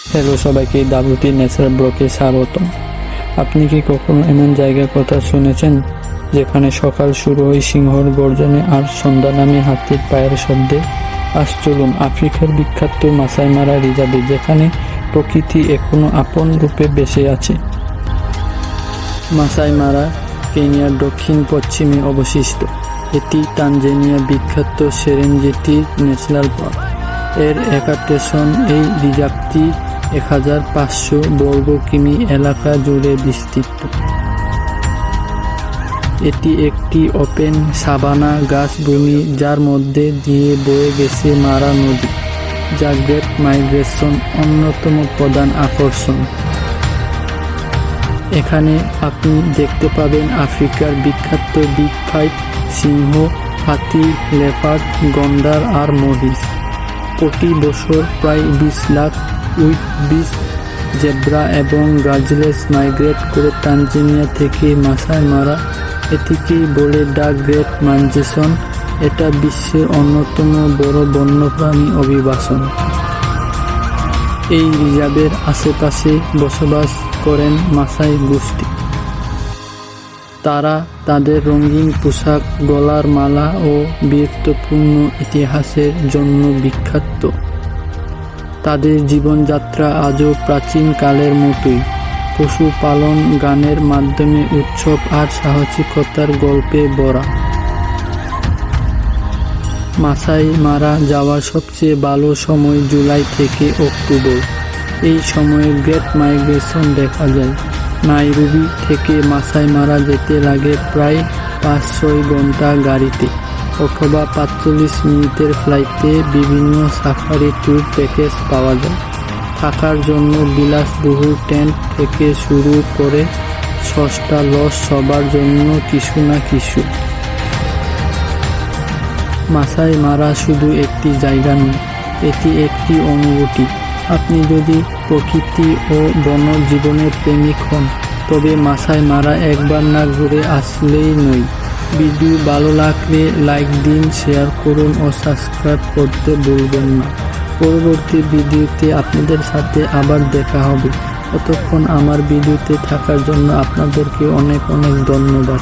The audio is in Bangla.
হ্যালো সবাইকে, দাবুতি ন্যাচারাল ব্লকে স্বাগত আপনি কি কখনো এমন জায়গার কথা শুনেছেন যেখানে সকাল শুরু হয় সিংহর গর্জনে আর সন্ধ্যা নামে হাতির পায়ের শব্দে আজ চলুন আফ্রিকার বিখ্যাত মাসাই মারা রিজার্ভে যেখানে প্রকৃতি এখনও আপন রূপে বেঁচে আছে। মাসাই মারা কেনিয়ার দক্ষিণ পশ্চিমে অবশিষ্ট এটি তানজানিয়া বিখ্যাত সেরেনজেটি ন্যাশনাল পার্ক। এর একাটেশন এই রিজার্ভটি এক হাজার পাঁচশো বর্গ কিমি এলাকা জুড়ে বিস্তৃত। এটি একটি ওপেন সাবানা গাছভূমি যার মধ্যে দিয়ে বয়ে গেছে মারা নদী, যা গ্রেট মাইগ্রেশন অন্যতম প্রধান আকর্ষণ। এখানে আপনি দেখতে পাবেন আফ্রিকার বিখ্যাত বিগ ফাইভ সিংহ, হাতি, লেপার্ড, গন্ডার আর মহিষ। প্রতি বছর প্রায় বিশ লাখ উইট বিশ জেব্রা এবং গাজলেস মাইগ্রেট করে তানজানিয়া থেকে মাসায় মারা। এটিকেই বলে দ্য গ্রেট মানজেশন এটা বিশ্বের অন্যতম বড় বন্যপ্রাণী অভিবাসন। এই রিজার্ভের আশেপাশে বসবাস করেন মাসাই গোষ্ঠী। তারা তাদের রঙিন পোশাক, গলার মালা ও বীরত্বপূর্ণ ইতিহাসের জন্য বিখ্যাত। তাদের জীবনযাত্রা আজও প্রাচীন কালের মতোই। পশুপালন গানের মাধ্যমে উৎসব আর সাহসিকতার গল্পে ভরা। মাসাই মারা যাওয়ার সবচেয়ে ভালো সময় জুলাই থেকে অক্টোবর। এই সময়ে গ্রেট মাইগ্রেশন দেখা যায়। নাইরুবি থেকে মাসাই মারা যেতে লাগে প্রায় পাঁচ ছয় ঘণ্টা গাড়িতে অথবা পাঁচচল্লিশ মিনিটের ফ্লাইটে বিভিন্ন সাফারি ট্যুর প্যাকেজ পাওয়া যায়। থাকার জন্য বিলাসবহুল টেন্ট থেকে শুরু করে সস্তা লস সবার জন্য কিছু না কিছু। মাসাই মারা শুধু একটি জায়গা নয়, এটি একটি অনুভূতি আপনি যদি প্রকৃতি ও বন জীবনের প্রেমিক হন, তবে মাসায় মারা একবার না ঘুরে আসলেই নয় ভিডিও ভালো লাগলে লাইক দিন, শেয়ার করুন ও সাবস্ক্রাইব করতে ভুলবেন না। পরবর্তী ভিডিওতে আপনাদের সাথে আবার দেখা হবে। ততক্ষণ আমার ভিডিওতে থাকার জন্য আপনাদেরকে অনেক অনেক ধন্যবাদ।